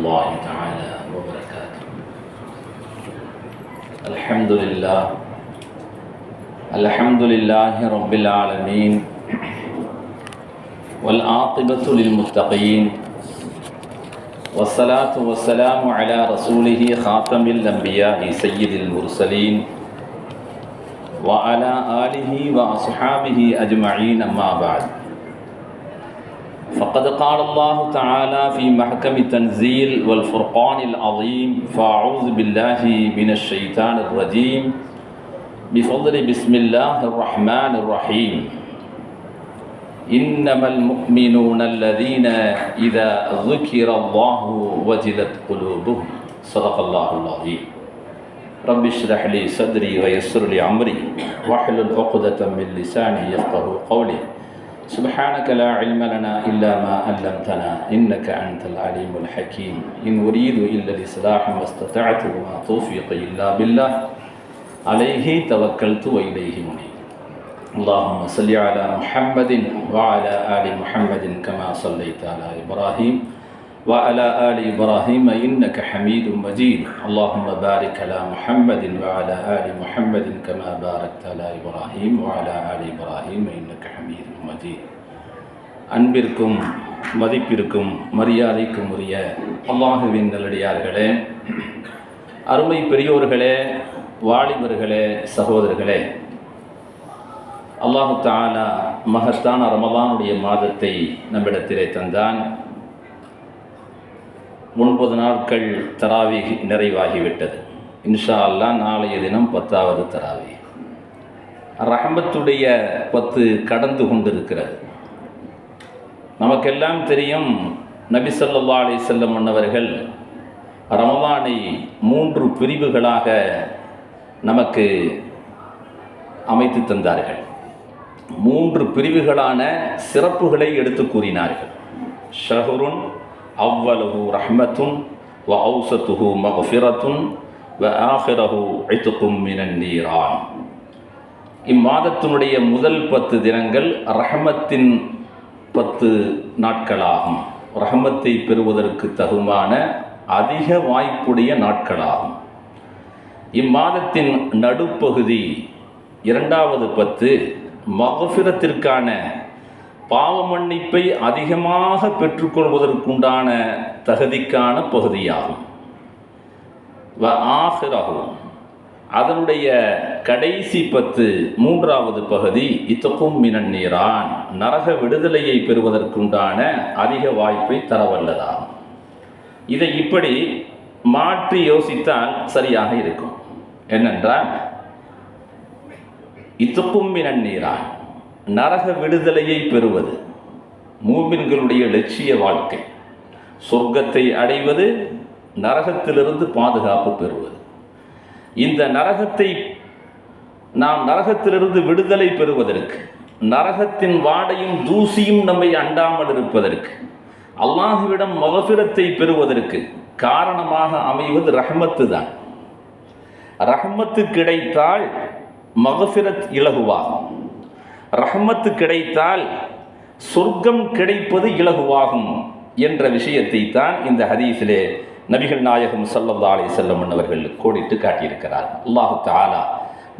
الله تعالى وبركاته. الحمد لله. الحمد لله رب العالمين. والعاقبة للمتقين. والصلاة والسلام على رسوله خاتم الأنبياء سيد المرسلين. وعلى آله وأصحابه أجمعين أما بعد. فقد قال الله تعالى في محكم التنزيل والفرقان العظيم فأعوذ بالله من الشيطان الرجيم. بفضل بسم الله الرحمن الرحيم. إنما المؤمنون الذين إذا ذكر الله وجلت قلوبهم. صدق الله العظيم. رب اشرح لي صدري ويسر لي أمري. واحلل عقدة من لساني يفقه قولي. سبحانك لا علم لنا إلا ما علمتنا إنك أنت العليم الحكيم. إن أريد إلا الإصلاح ما استطعت وما توفيقي إلا بالله. عليه توكلت وإليه منيب. اللهم صل على محمد وعلى آل محمد كما صليت على إبراهيم. وعلى آل إبراهيم إنك حميد مجيد اللهم بارك على محمد وعلى آل محمد كما باركت على إبراهيم وعلى آل إبراهيم إنك حميد مجيد அன்பிற்கும் மதிப்பிற்கும் மரியாதைக்கும் உரிய அல்லாஹுவின் நல்லடியார்களே அருமை பெரியோர்களே வாலிபர்களே சகோதரர்களே அல்லாஹு தாலா மகத்தான ரமலானுடைய மாதத்தை நம்மிடத்திலே தந்தான் ஒன்பது நாட்கள் தராவி நிறைவாகிவிட்டது. இன்ஷா அல்லா நாளைய தினம் பத்தாவது தராவி. ரஹமத்துடைய பத்து கடந்து கொண்டிருக்கிறது. நமக்கெல்லாம் தெரியும் நபி சொல்லா அலி செல்லம் அன்னவர்கள் ரமலானை மூன்று பிரிவுகளாக நமக்கு அமைத்து தந்தார்கள். மூன்று பிரிவுகளான சிறப்புகளை எடுத்து கூறினார்கள். ஷஹருன் அவ்வளவு ரஹ்மத்தும் வ ஔசத்துஹு மகஃபிரத்துன் வ ஆஹிரஹு ஐத்துக்கும் மினன் நீரான். இம்மாதத்தினுடைய முதல் பத்து தினங்கள் ரஹமத்தின் பத்து நாட்களாகும். ரஹமத்தை பெறுவதற்கு தகுமான அதிக வாய்ப்புடைய நாட்களாகும். இம்மாதத்தின் நடுப்பகுதி இரண்டாவது பத்து மகஃபிரத்திற்கான பாவ மன்னிப்பை அதிகமாக பெற்றுக்கொள்வதற்குண்டான தகுதிக்கான பகுதியாகும். வ ஆஹிரகும் அதனுடைய கடைசி பத்து மூன்றாவது பகுதி இத்தக்கும் மினன் நீரான். நரக விடுதலையை பெறுவதற்குண்டான அதிக வாய்ப்பை தரவல்லதாகும் இதை இப்படி மாற்றி யோசித்தால் சரியாக இருக்கும். என்னென்றால் இத்துக்கும் மினன் நீரான். நரக விடுதலையை பெறுவது மூமின்களுடைய லட்சிய வாழ்க்கை. சொர்க்கத்தை அடைவது நரகத்திலிருந்து பாதுகாப்பு பெறுவது. இந்த நரகத்தை நாம் நரகத்திலிருந்து விடுதலை பெறுவதற்கு நரகத்தின் வாடையும் தூசியும் நம்மை அண்டாமல் இருப்பதற்கு அல்லாஹுவிடம் மகபிரத்தை பெறுவதற்கு காரணமாக அமைவது ரஹமத்து தான். ரஹமத்து கிடைத்தால் மகபிரத் இலகுவாகும். ரஹமத்து கிடைத்தால் சொர்க்கம் கிடைப்பது இலகுவாகும் என்ற விஷயத்தை தான் இந்த ஹதீஸிலே நபிகள் நாயகம் சல்லல்லா அலி செல்லம் அவர்கள் கோடிட்டு காட்டியிருக்கிறார். அல்லாஹு தாலா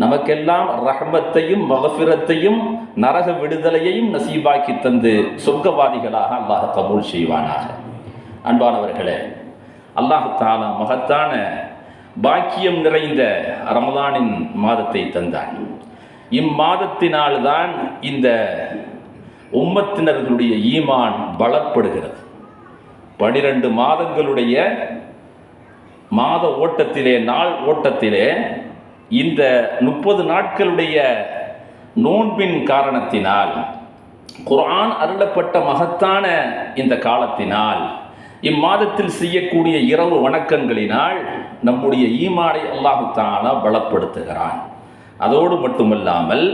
நமக்கெல்லாம் ரஹமத்தையும் மகஃபிரத்தையும் நரக விடுதலையையும் நசீபாக்கி தந்து சொர்க்கவாதிகளாக அல்லாஹ் கபூல் செய்வானாக. அன்பானவர்களே அல்லாஹு தாலா மகத்தான பாக்கியம் நிறைந்த ரமதானின் மாதத்தை தந்தான் இம்மாதத்தினால்தான் இந்த உம்மத்தினர்களுடைய ஈமான் பலப்படுகிறது. பனிரெண்டு மாதங்களுடைய மாத ஓட்டத்திலே நாள் ஓட்டத்திலே இந்த முப்பது நாட்களுடைய நோன்பின் காரணத்தினால் குரான் அருளப்பட்ட மகத்தான இந்த காலத்தினால் இம்மாதத்தில் செய்யக்கூடிய இரவு வணக்கங்களினால் நம்முடைய ஈமானை அல்லாஹுத்தான பலப்படுத்துகிறான். அதோடு மட்டுமல்லாமல்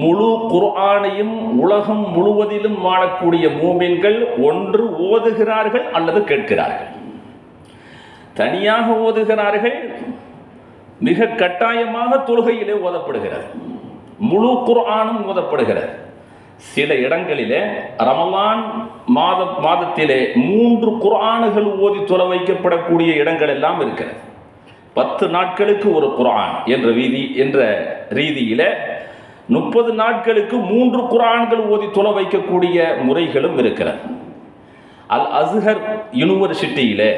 முழு குர்ஆனையும் உலகம் முழுவதிலும் வாழக்கூடிய மூமின்கள் ஒன்று ஓதுகிறார்கள் அல்லது கேட்கிறார்கள். தனியாக ஓதுகிறார்கள் மிக கட்டாயமாக தொழுகையிலே ஓதப்படுகிறது. முழு குர்ஆனும் ஓதப்படுகிறது. சில இடங்களிலே ரமலான் மாத மாதத்திலே மூன்று குர்ஆனுகள் ஓதி தொலை வைக்கப்படக்கூடிய இடங்கள் எல்லாம் இருக்கிறது. பத்து நாட்களுக்கு ஒரு குரான் என்ற ரீதி என்ற ரீதியில முப்பது நாட்களுக்கு மூன்று குரான்கள் ஓதி தொலை வைக்கக்கூடிய முறைகளும் இருக்கிறது. அல் அஸ்ஹர் யூனிவர்சிட்டியில்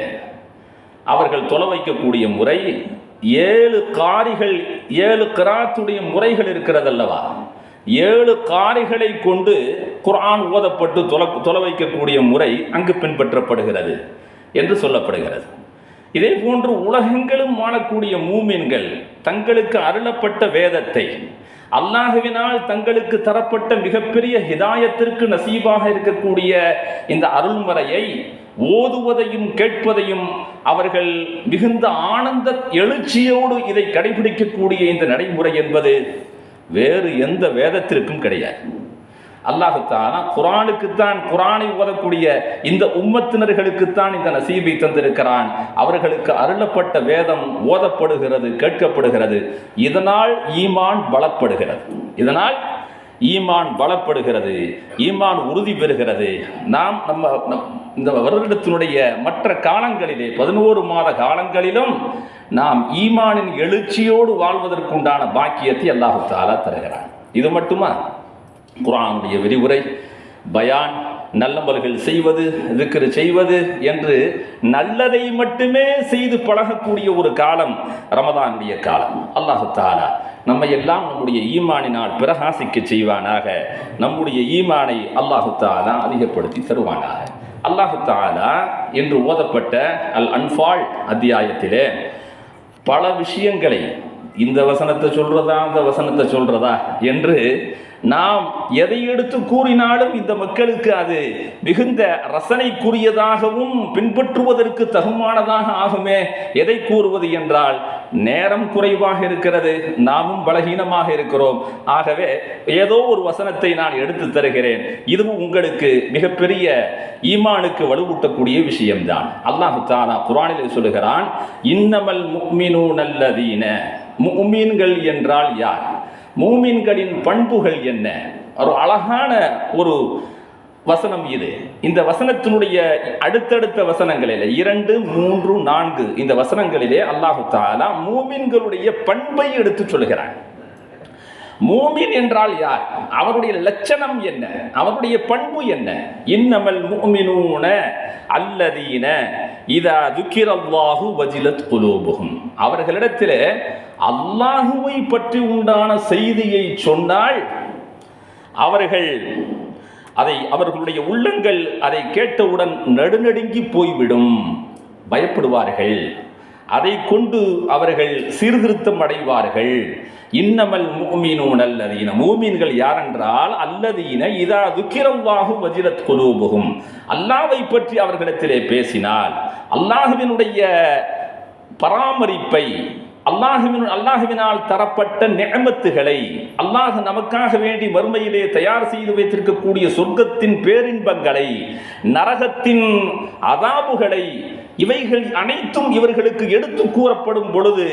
அவர்கள் தொலை வைக்கக்கூடிய முறை ஏழு காரிகள் ஏழு கிராத்துடைய முறைகள் இருக்கிறதல்லவா? ஏழு காரிகளை கொண்டு குரான் ஓதப்பட்டு தொலை தொலை வைக்கக்கூடிய முறை அங்கு பின்பற்றப்படுகிறது என்று சொல்லப்படுகிறது. இதே போன்று உலகங்களும் வாழக்கூடிய மூமின்கள் தங்களுக்கு அருளப்பட்ட வேதத்தை அல்லாஹுவினால் தங்களுக்கு தரப்பட்ட மிகப்பெரிய ஹிதாயத்திற்கு நசீபாக இருக்கக்கூடிய இந்த அருள்முறையை ஓதுவதையும் கேட்பதையும் அவர்கள் மிகுந்த ஆனந்த எழுச்சியோடு இதை கடைபிடிக்கக்கூடிய இந்த நடைமுறை என்பது வேறு எந்த வேதத்திற்கும் கிடையாது. அல்லாஹுத்தானா குரானுக்குத்தான் குரானை ஓதக்கூடிய இந்த உம்மத்தினர்களுக்குத்தான் இந்த நசீபை தந்திருக்கிறான். அவர்களுக்கு அருளப்பட்ட வேதம் ஓதப்படுகிறது கேட்கப்படுகிறது. இதனால் ஈமான் பலப்படுகிறது இதனால் ஈமான் பலப்படுகிறது ஈமான் உறுதி பெறுகிறது. நாம் நம்ம இந்த வருடத்தினுடைய மற்ற காலங்களிலே பதினோரு மாத காலங்களிலும் நாம் ஈமானின் எழுச்சியோடு வாழ்வதற்குண்டான பாக்கியத்தை அல்லாஹு தாலா தருகிறான். இது மட்டுமா? குரானுடைய விரிவுரை பயான் நல்லமல்கள் செய்வது திக்ரு செய்வது என்று நல்லதை மட்டுமே செய்து பழகக்கூடிய ஒரு காலம் ரமதானுடைய காலம். அல்லாஹு தாலா நம்ம எல்லாம் நம்முடைய ஈமானினால் பிரகாசிக்க செய்வானாக. நம்முடைய ஈமானை அல்லாஹு தாலா அதிகப்படுத்தி தருவானாக. அல்லாஹு தாலா என்று ஓதப்பட்ட அல் அன்பால் அத்தியாயத்திலே பல விஷயங்களை இந்த வசனத்தை சொல்றதா அந்த வசனத்தை சொல்றதா என்று நாம் எதை எடுத்து கூறினாலும் இந்த மக்களுக்கு அது மிகுந்த ரசனைக்குரியதாகவும் பின்பற்றுவதற்கு தகுமானதாக ஆகுமே. எதை கூறுவது என்றால் நேரம் குறைவாக இருக்கிறது நாமும் பலகீனமாக இருக்கிறோம். ஆகவே ஏதோ ஒரு வசனத்தை நான் எடுத்து தருகிறேன். இதுவும் உங்களுக்கு மிகப்பெரிய ஈமானுக்கு வலுவூட்டக்கூடிய விஷயம்தான். அல்லாஹு தானா குரானிலே சொல்லுகிறான் இன்னமல் முக்மினு நல்லதீன மூமீன்கள் என்றால் யார்? மூமீன்களின் பண்புகள் என்ன? ஒரு அழகான ஒரு வசனம் இது. இந்த வசனத்தினுடைய அடுத்தடுத்த வசனங்களிலே இரண்டு மூன்று நான்கு இந்த வசனங்களிலே அல்லாஹு தாலா மூமின்களுடைய பண்பை எடுத்து சொல்கிறார் மூமின் என்றால் யார்? அவருடைய லட்சணம் என்ன? அவருடைய பண்பு என்ன? இன்னமல் மூமினூன அல்லதீன இதா துக்கிரல்லாஹு வஜிலத் குலோபுகும் அவர்களிடத்தில் அல்லாஹுவை பற்றி உண்டான செய்தியை சொன்னால் அவர்கள் அதை அவர்களுடைய உள்ளங்கள் அதை கேட்டவுடன் நடுநடுங்கி போய்விடும். பயப்படுவார்கள். அதை கொண்டு அவர்கள் சீர்திருத்தம் அடைவார்கள். இன்னமல் மூமீனூன் அல்லதீன மூமீன்கள் யாரென்றால் அல்லதீன இதா துக்கிரவாகும் வஜிரத் குலூபுகும் அல்லாவை பற்றி அவர்களிடத்திலே பேசினால் அல்லாஹுவினுடைய பராமரிப்பை அல்லாஹுவின் அல்லாஹுவினால் தரப்பட்ட நியமத்துகளை அல்லாஹ் நமக்காக வேண்டி மறுமையிலே தயார் செய்து வைத்திருக்கக்கூடிய சொர்க்கத்தின் பேரின்பங்களை நரகத்தின் அதாபுகளை இவைகள் அனைத்தும் இவர்களுக்கு எடுத்து கூறப்படும் பொழுது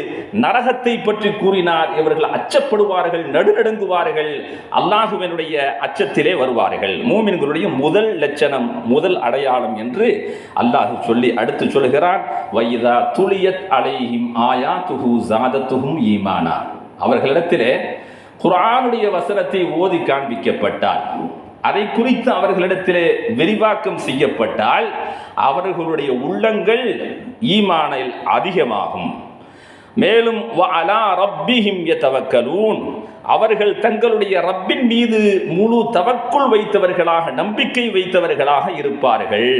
நரகத்தை பற்றி கூறினார். இவர்கள் அச்சப்படுவார்கள் நடுநடுங்குவார்கள். அல்லாஹுவனுடைய அச்சத்திலே வருவார்கள். மூமின்களுடைய முதல் லட்சணம் முதல் அடையாளம் என்று அல்லாஹு சொல்லி அடுத்து சொல்கிறான். வைதா துளியத் அலைஹிம் ஆயா துஹு ஜாதத்துகும் ஈமானா. அவர்களிடத்திலே குரானுடைய வசனத்தை ஓதி காண்பிக்கப்பட்டால் அதை குறித்து அவர்களிடத்திலே விரிவாக்கம் செய்யப்பட்டால் அவர்களுடைய உள்ளங்கள் ஈமானில் அதிகமாகும். மேலும் அவர்கள் தங்களுடைய ரப்பின் மீது முழு தவக்குள் வைத்தவர்களாக நம்பிக்கை வைத்தவர்களாக இருப்பார்கள்.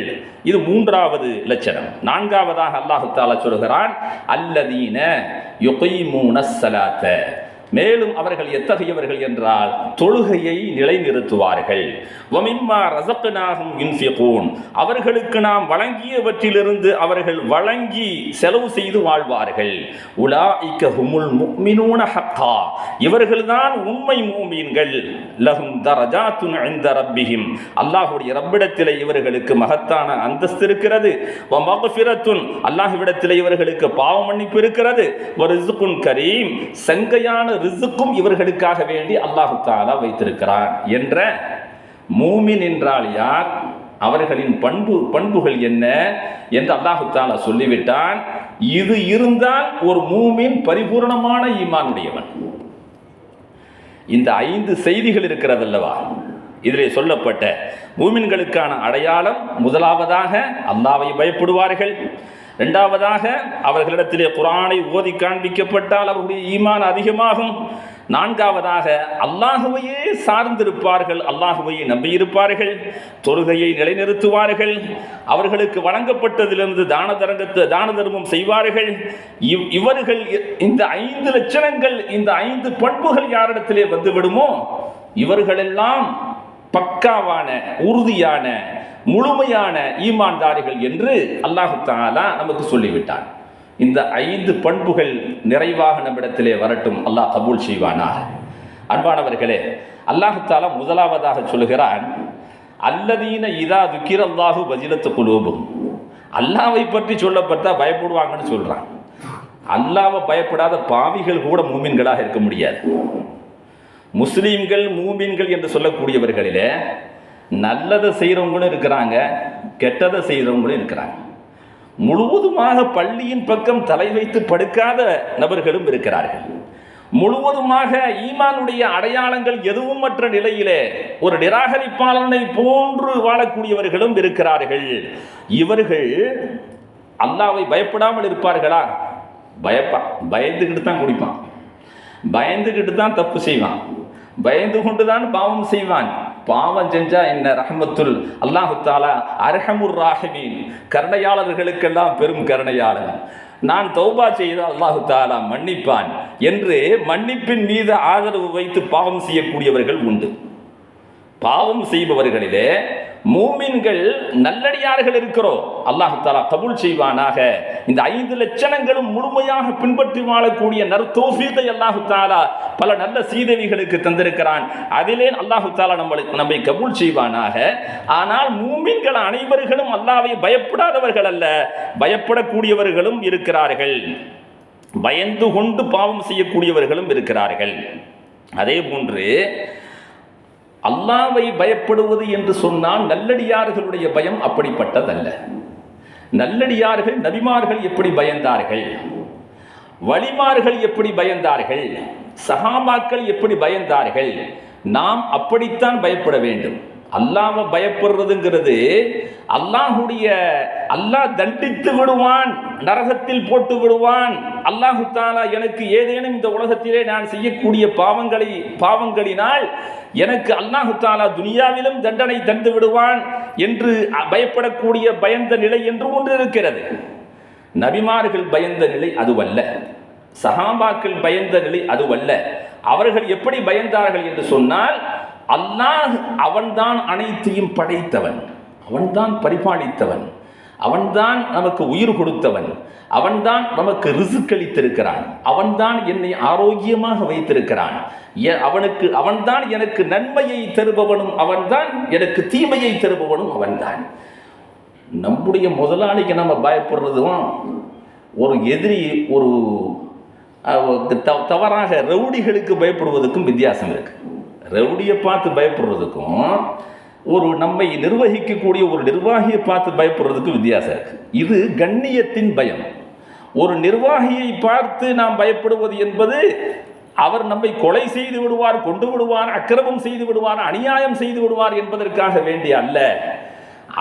இது மூன்றாவது லட்சணம். நான்காவதாக அல்லாஹு தாலா சொல்கிறான் அல்லதீன யுகைமூன ஸலாத்த மேலும் அவர்கள் எத்தகையவர்கள் என்றால் தொழுகையை நிலைநிறுத்துவார்கள். அவர்களுக்கு நாம் வழங்கியவற்றிலிருந்து அவர்கள் வழங்கி செலவு செய்து வாழ்வார்கள். உலா ஹுமுல் முக்மினூன ஹக்கா. இவர்கள்தான் உண்மை மூமீன்கள். லஹும் தரஜாத்துன் இந்த ரப்பிஹிம். அல்லாஹுடைய ரப்பிடத்தில் இவர்களுக்கு மகத்தான அந்தஸ்து இருக்கிறது. வ இவர்களுக்கு பாவ மன்னிப்பு இருக்கிறது. வ கரீம். செங்கையான ரிசுக்கும் இவர்களுக்காக வேண்டி அல்லாஹு தாலா வைத்திருக்கிறான் என்ற மூமின் என்றால் யார்? அவர்களின் பண்பு பண்புகள் என்ன என்று அல்லாஹு தாலா சொல்லிவிட்டான். இது இருந்தால் ஒரு மூமின் பரிபூர்ணமான ஈமானுடையவன். இந்த ஐந்து செய்திகள் இருக்கிறதல்லவா இதிலே சொல்லப்பட்ட மூமின்களுக்கான அடையாளம் முதலாவதாக அல்லாவை பயப்படுவார்கள். இரண்டாவதாக அவர்களிடத்திலே குரானை ஓதி காண்பிக்கப்பட்டால் அவர்களுடைய ஈமான் அதிகமாகும். நான்காவதாக அல்லாஹுவையே சார்ந்திருப்பார்கள் அல்லாஹுவையே நம்பியிருப்பார்கள் தொழுகையை நிலைநிறுத்துவார்கள் அவர்களுக்கு வழங்கப்பட்டதிலிருந்து தான தரங்கத்து தான தர்மம் செய்வார்கள். இவ் இவர்கள் இந்த ஐந்து லட்சணங்கள் இந்த ஐந்து பண்புகள் யாரிடத்திலே வந்துவிடுமோ? இவர்களெல்லாம் பக்காவான உறுதியான முழுமையான ஈமான்தாரிகள் என்று அல்லாஹு தாலா நமக்கு சொல்லிவிட்டான். இந்த ஐந்து பண்புகள் நிறைவாக நம்மிடத்திலே வரட்டும் அல்லாஹ் கபூல் செய்வானாக. அன்பானவர்களே அல்லாஹு தாலா முதலாவதாக சொல்கிறான் அல்லதீன இதா துக்கிரல்லாஹு வஜிலத்து குலூபும் அல்லாவை பற்றி சொல்லப்பட்டா பயப்படுவாங்கன்னு சொல்கிறான் அல்லாவை பயப்படாத பாவிகள் கூட மூமின்களாக இருக்க முடியாது. முஸ்லீம்கள் மூமின்கள் என்று சொல்லக்கூடியவர்களிலே நல்லதை செய்கிறவங்களும் இருக்கிறாங்க கெட்டதை செய்கிறவங்களும் இருக்கிறாங்க. முழுவதுமாக பள்ளியின் பக்கம் தலை வைத்து படுக்காத நபர்களும் இருக்கிறார்கள். முழுவதுமாக ஈமானுடைய அடையாளங்கள் எதுவும் மற்ற நிலையிலே ஒரு நிராகரிப்பாளனை போன்று வாழக்கூடியவர்களும் இருக்கிறார்கள். இவர்கள் அல்லாவை பயப்படாமல் இருப்பார்களா? பயப்பான் பயந்துக்கிட்டு தான் குடிப்பான். பயந்துக்கிட்டு தான் தப்பு செய்வான். பயந்து கொண்டு தான் பாவம் செய்வான். பாவம் செஞ்சா என்ன ரஹமத்துல் அல்லாஹு தாலா அரஹமுர் ராஹமீன். கருணையாளர்களுக்கெல்லாம் பெரும் கருணையாளன். நான் தௌபா செய்த அல்லாஹு தாலா மன்னிப்பான் என்று மன்னிப்பின் மீது ஆதரவு வைத்து பாவம் செய்யக்கூடியவர்கள் உண்டு. பாவம் செய்பவர்களிலே மூமின்கள் நல்லடியார்கள் இருக்கிறோம். அல்லாஹு தாலா கபூல் செய்வானாக. இந்த ஐந்து லட்சணங்களும் முழுமையாக பின்பற்றி வாழக்கூடிய நற்தோஃபீத்தை அல்லாஹு தாலா பல நல்ல சீதவிகளுக்கு தந்திருக்கிறான். அதிலே அல்லாஹு தாலா நம்மளுக்கு நம்மை கபூல் செய்வானாக. ஆனால் மூமின்கள் அனைவர்களும் அல்லாவை பயப்படாதவர்கள் அல்ல. பயப்படக்கூடியவர்களும் இருக்கிறார்கள். பயந்து கொண்டு பாவம் செய்யக்கூடியவர்களும் இருக்கிறார்கள். அதே போன்று அல்லாவை பயப்படுவது என்று சொன்னால் நல்லடியார்களுடைய பயம் அப்படிப்பட்டதல்ல. நல்லடியார்கள் நபிமார்கள் எப்படி பயந்தார்கள்? வழிமார்கள் எப்படி பயந்தார்கள்? சகாபாக்கள் எப்படி பயந்தார்கள்? நாம் அப்படித்தான் பயப்பட வேண்டும். அல்லாம பயப்படுறதுங்கிறது அல்லாஹுடைய அல்லாஹ் தண்டித்து விடுவான் நரகத்தில் போட்டு விடுவான். அல்லாஹு தாலா எனக்கு ஏதேனும் இந்த உலகத்திலே நான் செய்யக்கூடிய பாவங்களை பாவங்களினால் எனக்கு அல்லாஹு தாலா துனியாவிலும் தண்டனை தந்து விடுவான் என்று பயப்படக்கூடிய பயந்த நிலை என்று ஒன்று இருக்கிறது. நபிமார்கள் பயந்த நிலை அதுவல்ல. சஹாபாக்கள் பயந்த நிலை அதுவல்ல. அவர்கள் எப்படி பயந்தார்கள் என்று சொன்னால் அல்லாஹ் அவன்தான் அனைத்தையும் படைத்தவன். அவன்தான் பரிபாலித்தவன். அவன்தான் நமக்கு உயிர் கொடுத்தவன். அவன்தான் நமக்கு ரிசுக்களித்திருக்கிறான் அவன்தான் என்னை ஆரோக்கியமாக வைத்திருக்கிறான். அவனுக்கு அவன்தான் எனக்கு நன்மையை தருபவனும் அவன்தான் எனக்கு தீமையை தருபவனும் அவன்தான். நம்முடைய முதலாளிக்கு நம்ம பயப்படுறதும் ஒரு எதிரி ஒரு தவறாக ரவுடிகளுக்கு பயப்படுவதற்கும் வித்தியாசம் இருக்குது ரவுடியை பார்த்து பயப்படுறதுக்கும் ஒரு நம்மை நிர்வகிக்கக்கூடிய ஒரு நிர்வாகியை பார்த்து பயப்படுறதுக்கும் வித்தியாசம் இருக்குது இது கண்ணியத்தின் பயம். ஒரு நிர்வாகியை பார்த்து நாம் பயப்படுவது என்பது அவர் நம்மை கொலை செய்து விடுவார் கொண்டு விடுவார் அக்கிரமம் செய்து விடுவார் அநியாயம் செய்து விடுவார் என்பதற்காக வேண்டிய அல்ல.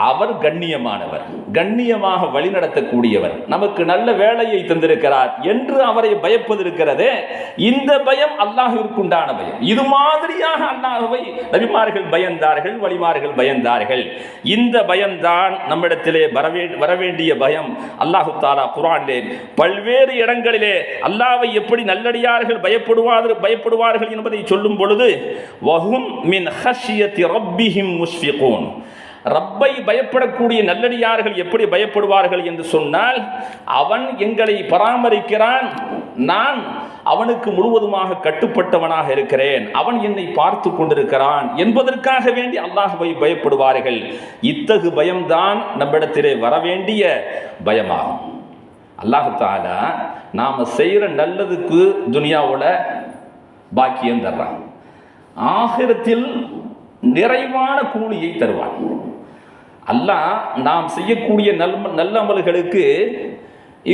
அவர் கண்ணியமானவர் கண்ணியமாக வழிநடத்தக்கூடியவர் நமக்கு நல்ல வேலையை தந்திருக்கிறார் என்று அவரை பயப்பது இருக்கிறதே இந்த பயம் அல்லாஹிற்குண்டான பயம். இது மாதிரியாக அல்லாஹுவை நபிமார்கள் பயந்தார்கள் வழிமார்கள் பயந்தார்கள். இந்த பயம்தான் நம்மிடத்திலே வரவே வரவேண்டிய பயம். அல்லாஹு தாலா குரானிலே பல்வேறு இடங்களிலே அல்லாவை எப்படி நல்லடியார்கள் பயப்படுவார்கள் பயப்படுவார்கள் என்பதை சொல்லும் பொழுது வஹும் மின் ஹஷியத்தி ரப்பிஹிம் முஷ்ஃபிகூன். ரப்பை பயப்படக்கூடிய நல்லடியார்கள் எப்படி பயப்படுவார்கள் என்று சொன்னால் அவன் எங்களை பராமரிக்கிறான் நான் அவனுக்கு முழுவதுமாக கட்டுப்பட்டவனாக இருக்கிறேன் அவன் என்னை பார்த்து கொண்டிருக்கிறான் என்பதற்காக வேண்டி அல்லாஹுவை பயப்படுவார்கள். இத்தகு பயம்தான் நம்மிடத்திலே வரவேண்டிய பயமாகும். அல்லாஹு நாம் செய்கிற நல்லதுக்கு துனியாவோட பாக்கியம் தர்றான். ஆகிரத்தில் நிறைவான கூலியை தருவான். அல்லாஹ் நாம் செய்யக்கூடிய நல் நல்லமல்களுக்கு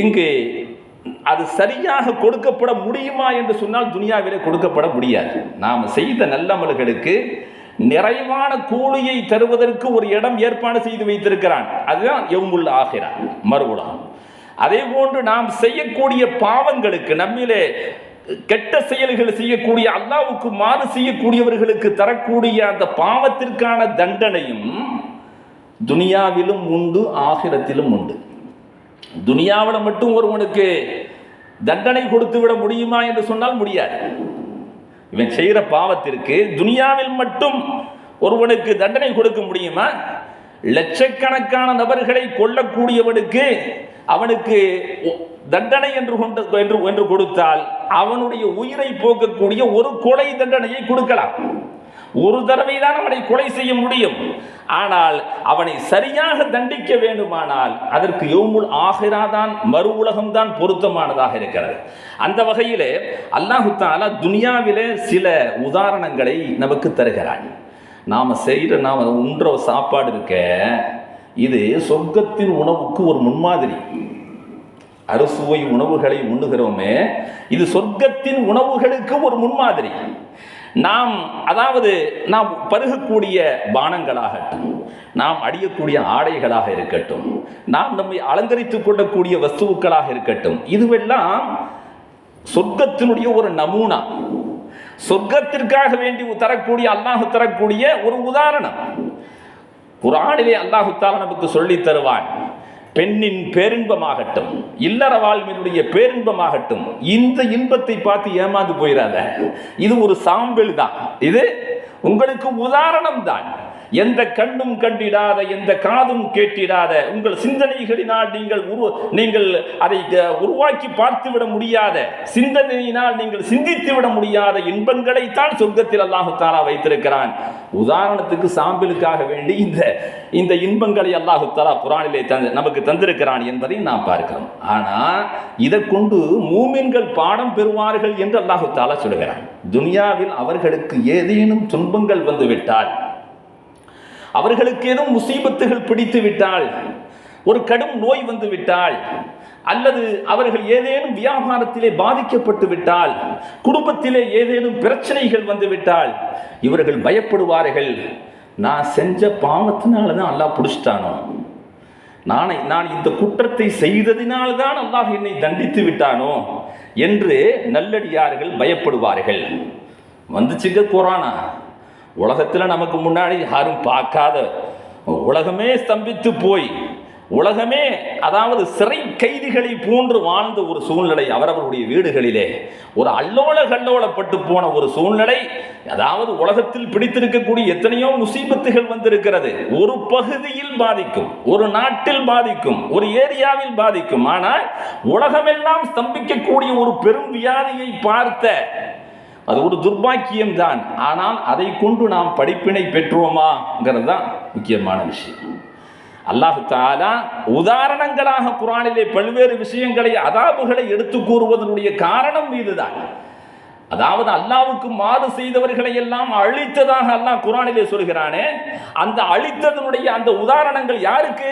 இங்கு அது சரியாக கொடுக்கப்பட முடியுமா என்று சொன்னால் துனியாவிலே கொடுக்கப்பட முடியாது. நாம் செய்த நல்லமல்களுக்கு நிறைவான கூலியை தருவதற்கு ஒரு இடம் ஏற்பாடு செய்து வைத்திருக்கிறான். அதுதான் எவ்முள்ள ஆகிறார் மறுகுடம் அதே போன்று நாம் செய்யக்கூடிய பாவங்களுக்கு நம்மிலே கெட்ட செயல்கள் செய்யக்கூடிய அல்லாவுக்கு மாறு செய்யக்கூடியவர்களுக்கு தரக்கூடிய அந்த பாவத்திற்கான தண்டனையும் துனியாவிலும் உண்டு ஆகிரத்திலும் உண்டு. துனியாவில் மட்டும் ஒருவனுக்கு தண்டனை கொடுத்து விட முடியுமா என்று சொன்னால் முடியாது. இவன் செய்கிற பாவத்திற்கு துனியாவில் மட்டும் ஒருவனுக்கு தண்டனை கொடுக்க முடியுமா? லட்சக்கணக்கான நபர்களை கொல்லக்கூடியவனுக்கு அவனுக்கு தண்டனை என்று கொண்டு என்று கொடுத்தால் அவனுடைய உயிரை போக்கக்கூடிய ஒரு கொலை தண்டனையை கொடுக்கலாம். ஒரு தடவை தான் அவனை கொலை செய்ய முடியும். ஆனால் அவனை சரியாக தண்டிக்க வேண்டுமானால் அதற்கு யோமுல் ஆகிராதான் மறு உலகம்தான் பொருத்தமானதாக இருக்கிறது. அந்த வகையிலே அல்லாஹு தாலா துனியாவிலே சில உதாரணங்களை நமக்கு தருகிறான். நாம் செய்கிற நாம் உண்ற சாப்பாடு இருக்க இது சொர்க்கத்தின் உணவுக்கு ஒரு முன்மாதிரி. அறுசுவை உணவுகளை உண்ணுகிறோமே இது சொர்க்கத்தின் உணவுகளுக்கு ஒரு முன்மாதிரி. நாம் அதாவது நாம் பருகக்கூடிய பானங்களாகட்டும் நாம் அடியக்கூடிய ஆடைகளாக இருக்கட்டும் நாம் நம்மை அலங்கரித்துக் கொள்ளக்கூடிய வஸ்துவுக்களாக இருக்கட்டும் இதுவெல்லாம் சொர்க்கத்தினுடைய ஒரு நமூனா. சொர்க்கத்திற்காக வேண்டி தரக்கூடிய அல்லாஹு தரக்கூடிய ஒரு உதாரணம். குரானிலே அல்லாஹு தாலா நமக்கு சொல்லி தருவான் பெண்ணின் பேரின்பமாகட்டும் இல்லற வாழ்வினுடைய பேரின்பமாகட்டும் இந்த இன்பத்தை பார்த்து ஏமாந்து போயிடாத இது ஒரு சாம்பல் தான். இது உங்களுக்கு உதாரணம் தான். எந்த கண்ணும் கண்டிடாத எந்த காதும் கேட்டிடாத உங்கள் சிந்தனைகளினால் நீங்கள் உருவ நீங்கள் அதை உருவாக்கி பார்த்து விட முடியாத சிந்தனையினால் நீங்கள் சிந்தித்து விட முடியாத இன்பங்களைத்தான் சொர்க்கத்தில் அல்லாஹு தாலா வைத்திருக்கிறான். உதாரணத்துக்கு சாம்பிளுக்காக வேண்டி இந்த இந்த இன்பங்களை அல்லாஹு தாலா குரானிலே தந்து நமக்கு தந்திருக்கிறான் என்பதை நாம் பார்க்கிறோம். ஆனால் இதை கொண்டு மூமின்கள் பாடம் பெறுவார்கள் என்று அல்லாஹு தாலா சொல்கிறான். துனியாவில் அவர்களுக்கு ஏதேனும் துன்பங்கள் வந்துவிட்டால் அவர்களுக்கு ஏதும் முசீபத்துகள் பிடித்து விட்டால் ஒரு கடும் நோய் வந்து விட்டால் அல்லது அவர்கள் ஏதேனும் வியாபாரத்திலே பாதிக்கப்பட்டு விட்டால் குடும்பத்திலே ஏதேனும் பிரச்சனைகள் வந்து விட்டால் இவர்கள் பயப்படுவார்கள். நான் செஞ்ச பாவத்தினால தான் அல்லாஹ் பிடிச்சிட்டானோ? நானே நான் இந்த குற்றத்தை செய்ததினால்தான் அல்லாஹ் என்னை தண்டித்து விட்டானோ? என்று நல்லடியார்கள் பயப்படுவார்கள். வந்துச்சுங்க கொரோனா? உலகத்தில் நமக்கு முன்னாடி யாரும் பார்க்காத உலகமே ஸ்தம்பித்து போய் உலகமே அதாவது சிறை கைதிகளை போன்று வாழ்ந்த ஒரு சூழ்நிலை அவரவருடைய வீடுகளிலே. ஒரு அல்லோல கல்லோலப்பட்டு போன ஒரு சூழ்நிலை அதாவது உலகத்தில் பிடித்திருக்கக்கூடிய எத்தனையோ முசீபத்துகள் வந்திருக்கிறது. ஒரு பகுதியில் பாதிக்கும் ஒரு நாட்டில் பாதிக்கும் ஒரு ஏரியாவில் பாதிக்கும். ஆனால் உலகமெல்லாம் ஸ்தம்பிக்கக்கூடிய ஒரு பெரும் வியாதியை பார்த்த அது ஒரு துர்பாக்கியம் தான் ஆனால் அதை கொண்டு நாம் படிப்பினை பெற்றோமாங்கிறது தான் முக்கியமான விஷயம். அல்லாஹு தாலா உதாரணங்களாக குரானிலே பல்வேறு விஷயங்களை அதாபுகளை எடுத்து கூறுவதனுடைய காரணம் இதுதான். அதாவது அல்லாவுக்கு மாறு செய்தவர்களை எல்லாம் அழித்ததாக அல்லாஹ் குரானிலே சொல்கிறானே அந்த அழித்ததனுடைய அந்த உதாரணங்கள் யாருக்கு?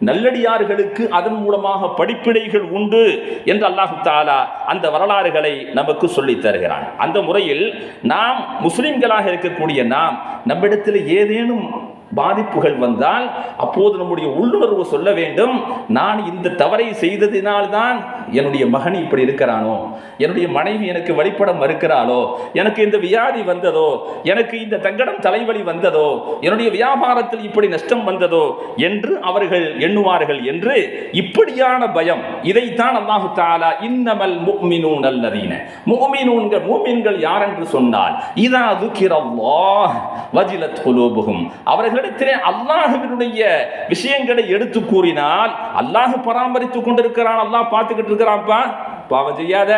நல்லடியார்களுக்கு அதன் மூலமாக படிப்பினைகள் உண்டு என்று அல்லாஹு தாலா அந்த வரலாறுகளை நமக்கு சொல்லித் தருகிறான். அந்த முறையில் நாம் முஸ்லிம்களாக இருக்கக்கூடிய நாம் நம்மிடத்தில் ஏதேனும் பாதிப்புகள் வந்தால் அப்போது நம்முடைய உள்ளுணர்வு சொல்ல வேண்டும். நான் இந்த தவறை செய்ததினால்தான் என்னுடைய மகன் இப்படி இருக்கிறானோ? என்னுடைய மனைவி எனக்கு வழிபட மறுக்கிறாளோ? எனக்கு இந்த வியாதி வந்ததோ? எனக்கு இந்த தங்கடம் தலைவலி வந்ததோ? என்னுடைய வியாபாரத்தில் இப்படி நஷ்டம் வந்ததோ? என்று அவர்கள் எண்ணுவார்கள் என்று இப்படியான பயம். இதைத்தான் அல்லாஹு தாலா இன்னமல் முக்மினூன் அல்லதீன. முக்மினூன்கள் மூமின்கள் யார் என்று சொன்னால் இதா துக்கிரல்லாஹ் வஜிலத் குலூபுகும் அவர்களிடத்திலே அல்லாஹுவினுடைய விஷயங்களை எடுத்து கூறினால் அல்லாஹ் பராமரித்துக் கொண்டிருக்கிறான் அல்லாஹ் பார்த்துக்கிட்டு இருக்கிறான்ப்பா பாவம் செய்யாத.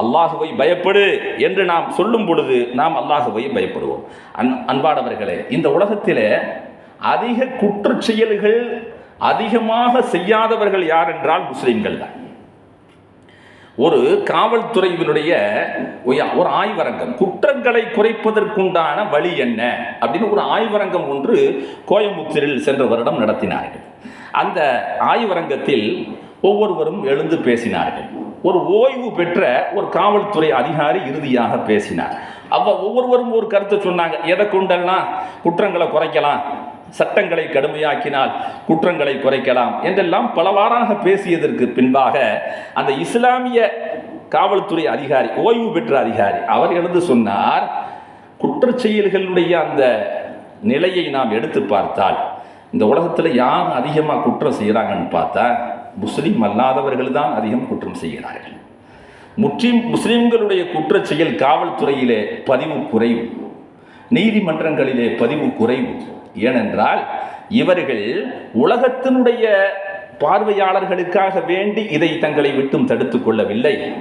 அல்லாஹுவை பயப்படு என்று நாம் சொல்லும் பொழுது நாம் அல்லாஹுவை பயப்படுவோம். அன் அன்பானவர்களே இந்த உலகத்திலே அதிக குற்ற செயல்கள் அதிகமாக செய்யாதவர்கள் யார் என்றால் முஸ்லீம்கள் தான். ஒரு காவல்துறையினுடைய ஒரு ஆய்வரங்கம் குற்றங்களை குறைப்பதற்குண்டான வழி என்ன? அப்படின்னு ஒரு ஆய்வரங்கம் ஒன்று கோயம்புத்தூரில் சென்ற வருடம் நடத்தினார்கள். அந்த ஆய்வரங்கத்தில் ஒவ்வொருவரும் எழுந்து பேசினார்கள். ஒரு ஓய்வு பெற்ற ஒரு காவல்துறை அதிகாரி இறுதியாக பேசினார். அவ ஒவ்வொருவரும் ஒரு கருத்தை சொன்னாங்க. எதை கொண்டெல்லாம்? குற்றங்களை குறைக்கலாம். சட்டங்களை கடுமையாக்கினால் குற்றங்களை குறைக்கலாம். என்றெல்லாம் பலவாறாக பேசியதற்கு பின்பாக அந்த இஸ்லாமிய காவல்துறை அதிகாரி ஓய்வு பெற்ற அதிகாரி அவர் எழுந்து சொன்னார் குற்ற செயல்களுடைய அந்த நிலையை நாம் எடுத்து பார்த்தால் இந்த உலகத்தில் யார் அதிகமாக குற்றம் செய்கிறாங்கன்னு பார்த்தா முஸ்லீம் அல்லாதவர்கள் தான் அதிகம் குற்றம் செய்கிறார்கள். முற்றிலும் முஸ்லீம்களுடைய குற்றச் செயல் காவல்துறையிலே பதிவு குறைவு. நீதிமன்றங்களிலே பதிவு குறைவு. ஏனென்றால் இவர்கள் உலகத்தினுடைய பார்வையாளர்களுக்காக வேண்டி இதை தங்களை விட்டும் தடுத்துக் கொள்ளவில்லை.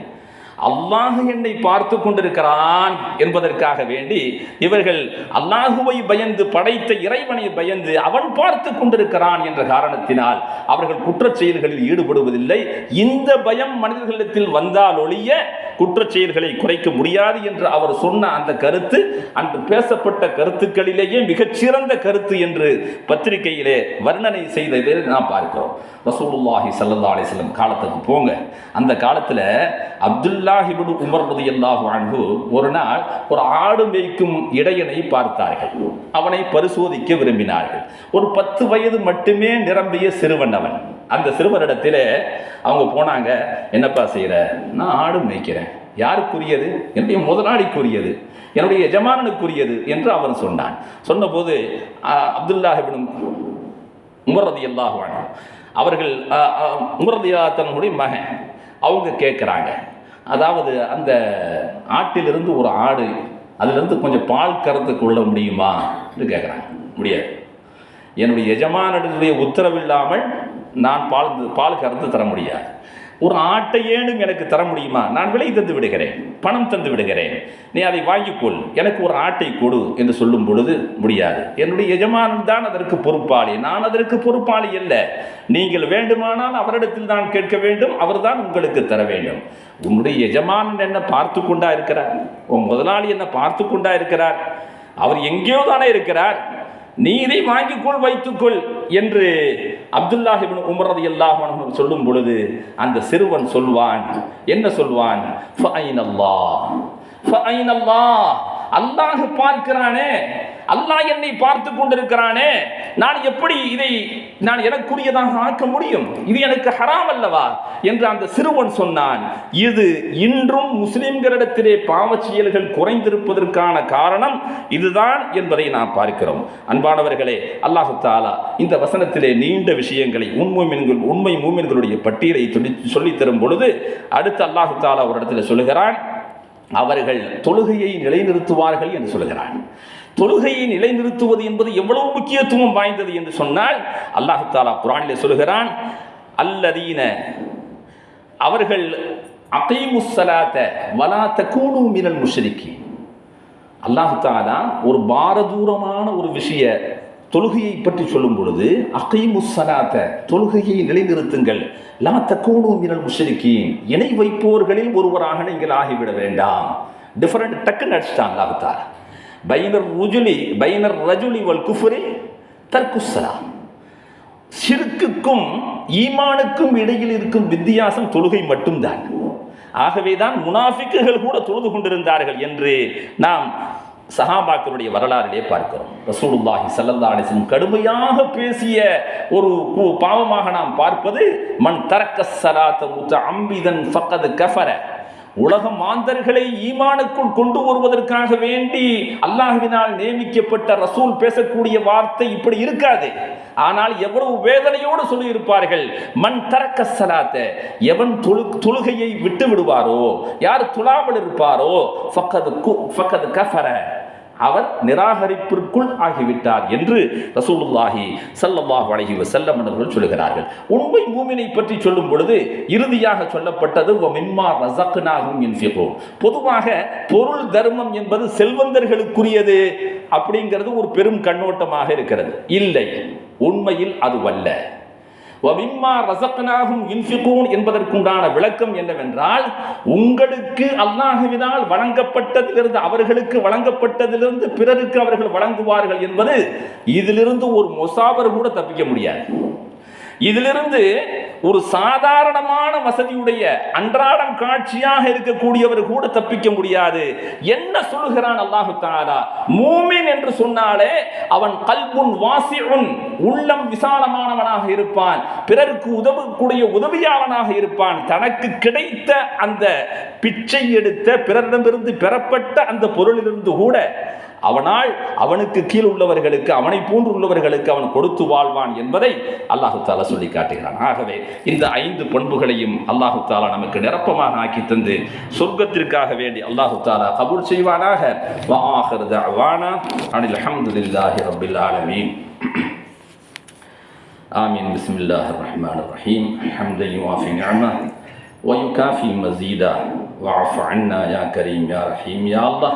அல்லாஹு என்னை பார்த்து கொண்டிருக்கிறான் என்பதற்காக வேண்டி இவர்கள் அல்லாஹுவை பயந்து படைத்த இறைவனை பயந்து அவன் பார்த்து கொண்டிருக்கிறான் என்ற காரணத்தினால் அவர்கள் குற்றச் செயல்களில் ஈடுபடுவதில்லை. இந்த பயம் மனிதர்களிடத்தில் வந்தால் ஒழிய குற்றச்செயல்களை குறைக்க முடியாது என்று அவர் சொன்ன அந்த கருத்து அன்று பேசப்பட்ட கருத்துக்களிலேயே மிகச்சிறந்த கருத்து என்று பத்திரிகையிலே வர்ணனை செய்ததை நாம் பார்க்கிறோம். ரசூலுல்லாஹி சல்லா அலிஸ்லம் காலத்துக்கு போங்க. அந்த காலத்தில் அப்துல்லாஹிபுடு உமர் ரலியல்லாஹு அன்ஹு ஒரு நாள் ஒரு ஆடு மேய்க்கும் இடையனை பார்த்தார்கள். அவனை பரிசோதிக்க விரும்பினார்கள். ஒரு பத்து வயது மட்டுமே நிரம்பிய சிறுவன் அவன். அந்த சிறுவரிடத்தில் அவங்க போனாங்க என்னப்பா செய்கிற நான் ஆடு மேய்க்கிறேன். யாருக்குரியது? என்னுடைய முதலாளிக்குரியது என்னுடைய எஜமானனுக்குரியது என்று அவன் சொன்னான். சொன்னபோது அப்துல்லாஹிபின் உமரதி ரதி அல்லாஹுவான் அவர்கள் உமரதியா தன்னுடைய மகன். அவங்க கேட்குறாங்க அதாவது அந்த ஆட்டிலிருந்து ஒரு ஆடு அதிலிருந்து கொஞ்சம் பால் கறந்து கொள்ள முடியுமா? என்று கேட்குறாங்க. முடியாது. என்னுடைய எஜமானுடைய உத்தரவில்லாமல் நான் பால் பால் கறந்து தர முடியாது. ஒரு ஆட்டை ஏனும் எனக்கு தர முடியுமா? நான் விலை தந்து விடுகிறேன் பணம் தந்து விடுகிறேன். நீ அதை வாங்கிக்கொள் எனக்கு ஒரு ஆட்டை கொடு என்று சொல்லும் பொழுது முடியாது. என்னுடைய எஜமானன் தான் அதற்கு பொறுப்பாளி. நான் அதற்கு பொறுப்பாளி அல்ல. நீங்கள் வேண்டுமானால் அவரிடத்தில் தான் கேட்க வேண்டும் அவர்தான் உங்களுக்கு தர வேண்டும். உன்னுடைய எஜமானன் என்ன பார்த்து கொண்டா இருக்கிறார்? உன் முதலாளி என்ன பார்த்து கொண்டா இருக்கிறார்? அவர் எங்கேயோ தானே இருக்கிறார். நீ இதை வாங்கிக்கொள் வைத்துக்கொள் என்று அப்துல்லாஹிபின் உமரது ரலியல்லாஹு சொல்லும் பொழுது அந்த சிறுவன் சொல்வான். என்ன சொல்வான்? ஃபைன் ஃபைன் அல்லாஹ் அல்லாஹ் பார்க்கிறானே. அல்லாஹ் என்னை பார்த்து கொண்டிருக்கிறானே. நான் எப்படி இதை நான் எனக்குரியதாக ஆக்க முடியும்? இது எனக்கு ஹராம் அல்லவா? என்று அந்த சிறுவன் சொன்னான். இது இன்றும் முஸ்லிம்களிடத்திலே பாவச்செயல்கள் குறைந்திருப்பதற்கான காரணம் இதுதான் என்பதை நாம் பார்க்கிறோம். அன்பானவர்களே அல்லாஹு தாலா இந்த வசனத்திலே நீண்ட விஷயங்களை உண்மை மீன்கள் உண்மை மூமின்களுடைய பட்டியலை சொல்லி- சொல்லித் தரும் பொழுது அடுத்து அல்லாஹு தாலா ஒரு இடத்துல சொல்லுகிறான். அவர்கள் தொழுகையை நிலைநிறுத்துவார்கள் என்று சொல்கிறான் தொழுகையை நிலைநிறுத்துவது என்பது எவ்வளவு முக்கியத்துவம் வாய்ந்தது என்று சொன்னால் அல்லாஹு தாலா குரானிலே சொல்கிறான் அல்லதீன அவர்கள் அகைமுசலாத்த வலா தகூனு மினல் முஷ்ரிக்கி அல்லாஹு தாலா ஒரு பாரதூரமான ஒரு விஷய தொழுகையை பற்றி சொல்லும் பொழுது அகைமுசலாத்த தொழுகையை நிலைநிறுத்துங்கள். லா தக்கூனு மினல் முஷ்ரிக்கீன். இணை வைப்போர்களில் ஒருவராக நீங்கள் ஆகிவிட வேண்டாம். டிஃபரெண்ட் டக்குன்னு அடிச்சிட்டான் அல்லாஹு தாலா. பைனர் ருஜுலி பைனர் ரஜுலி வல் குஃபுரி தர்குசலா சிறுக்குக்கும் ஈமானுக்கும் இடையில் இருக்கும் வித்தியாசம் தொழுகை மட்டும்தான். ஆகவேதான் முனாஃபிக்குகள் கூட தொழுது கொண்டிருந்தார்கள் என்று நாம் சஹாபாக்களுடைய வரலாறிலே பார்க்கிறோம். ரசூலுல்லாஹி ஸல்லல்லாஹு அலைஹி கடுமையாக பேசிய ஒரு பாவமாக நாம் பார்ப்பது மண் தரக்க சராத்தை ஊற்ற அம்பிதன் ஃபக்கத் கஃபர. உலக மாந்தர்களை ஈமானுக்குள் கொண்டு வருவதற்காக வேண்டி அல்லாஹ்வினால் நியமிக்கப்பட்ட ரசூல் பேசக்கூடிய வார்த்தை இப்படி இருக்காது. ஆனால் எவ்வளவு வேதனையோடு சொல்லியிருப்பார்கள் மண் தரக்க சலாத்த எவன் தொழு தொழுகையை விட்டு விடுவாரோ? யார் துளாமல் இருப்பாரோ? ஃபக்கது ஃபக்கது கஃபர. அவர் நிராகரிப்பிற்குள் ஆகிவிட்டார் என்று ரசூலுல்லாஹி ஸல்லல்லாஹு அலைஹி செல்லம் அவர்கள் சொல்லுகிறார்கள். உண்மை மூமினை பற்றி சொல்லும் பொழுது இறுதியாக சொல்லப்பட்டது மின்மா மிம்மா ரஸக்னாஹும் யுன்ஃபிகூன்." பொதுவாக பொருள் தர்மம் என்பது செல்வந்தர்களுக்குரியது அப்படிங்கிறது ஒரு பெரும் கண்ணோட்டமாக இருக்கிறது. இல்லை உண்மையில் அதுவல்ல வபிம்மா ரசக்னாகும் இன்ஃபிகூன் என்பதற்குண்டான விளக்கம் என்னவென்றால் உங்களுக்கு அல்லாஹுவினால் வழங்கப்பட்டதிலிருந்து அவர்களுக்கு வழங்கப்பட்டதிலிருந்து பிறருக்கு அவர்கள் வழங்குவார்கள் என்பது இதிலிருந்து ஒரு மொசாபர் கூட தப்பிக்க முடியாது. இதிலிருந்து ஒரு சாதாரணமான வசதியுடைய அன்றாடம் காட்சியாக இருக்கக்கூடியவர் கூட தப்பிக்க முடியாது. என்ன சொல்லுகிறான் அல்லாஹு தாரா மூமின் என்று சொன்னாலே அவன் கல்புன் வாசியுன் உள்ளம் விசாலமானவனாக இருப்பான் பிறருக்கு உதவக்கூடிய உதவியாளனாக இருப்பான். தனக்கு கிடைத்த அந்த பிச்சை எடுத்த பிறரிடமிருந்து பெறப்பட்ட அந்த பொருளிலிருந்து கூட அவனால் அவனுக்கு கீழ் உள்ளவர்களுக்கு அவனை போன்று உள்ளவர்களுக்கு அவன் கொடுத்து வாழ்வான் என்பதை அல்லாஹு தாலா சொல்லி காட்டுகிறான் ஆகவே இந்த ஐந்து பண்புகளையும் அல்லாஹு தாலா நமக்கு நிரப்பமாக ஆக்கி தந்து சொர்க்கத்திற்காக வேண்டி அல்லாஹு தாலா கபூல் செய்வானாக அனில் அஹமதுல்லாஹி ரபில் ஆலமீன் آمين بسم الله الرحمن الرحيم حمدا يوافي نعمه ويكافي مزيدا واعف عنا يا كريم يا رحيم يا الله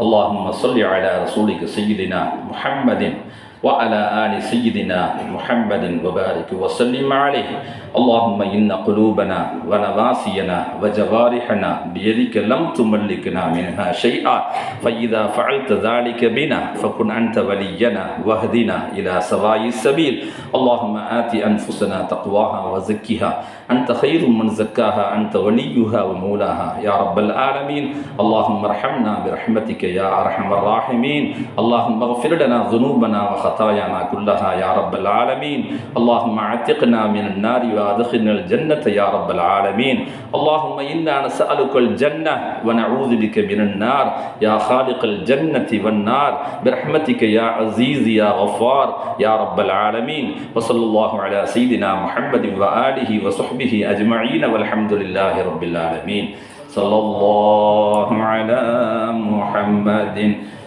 اللهم صل على رسولك سيدنا محمد وعلى آل سيدنا محمد وبارك وسلم عليه. اللهم إن قلوبنا ونواسينا وجوارحنا بيدك لم تملكنا منها شيئا. فإذا فعلت ذلك بنا فكن أنت ولينا واهدنا إلى سواء السبيل. اللهم آت أنفسنا تقواها وزكها. أنت خير من زكاها أنت وليها ومولاها. يا رب العالمين. اللهم ارحمنا برحمتك يا أرحم الراحمين. اللهم اغفر لنا ذنوبنا وخطايانا كلها يا رب العالمين. اللهم اعتقنا من النار وادخلنا الجنة يا رب العالمين. اللهم إنا نسألك الجنة ونعوذ بك من النار. يا خالق الجنة والنار برحمتك يا عزيز يا غفار يا رب العالمين. وصلى الله على سيدنا محمد وآله وصحبه أجمعين. والحمد لله رب العالمين. صلى الله على محمد.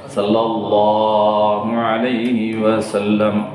صلى الله عليه وسلم.